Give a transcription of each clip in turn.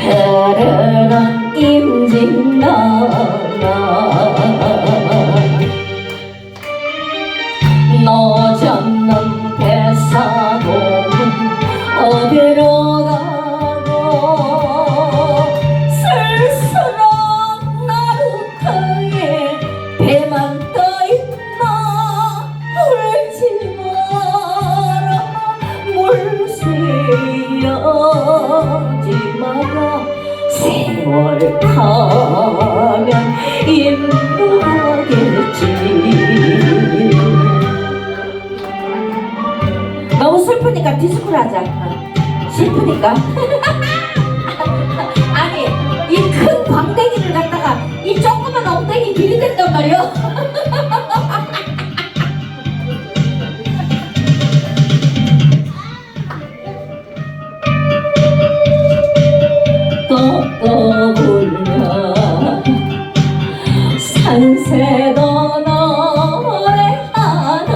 흐르는 임진강아 너잡는 배사도 어디로 물새여지 마라 세월 가면 인도하겠지 너무 슬프니까 디스코를 하자. 어. 슬프니까. 산새도 노래하노.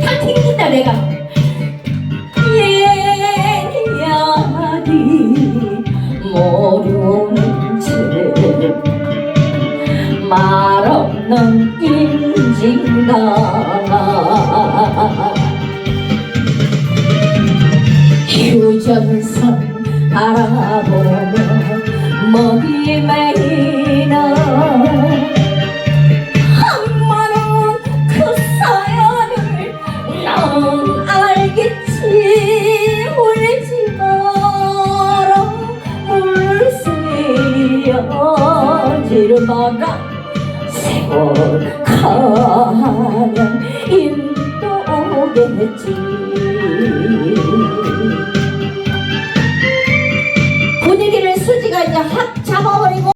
다 튕긴다 내가. 얘기하니 모르는 채말 없는 인진가 휴전선 바라보며 머리에 길바가 세월 가면 인도 오겠지.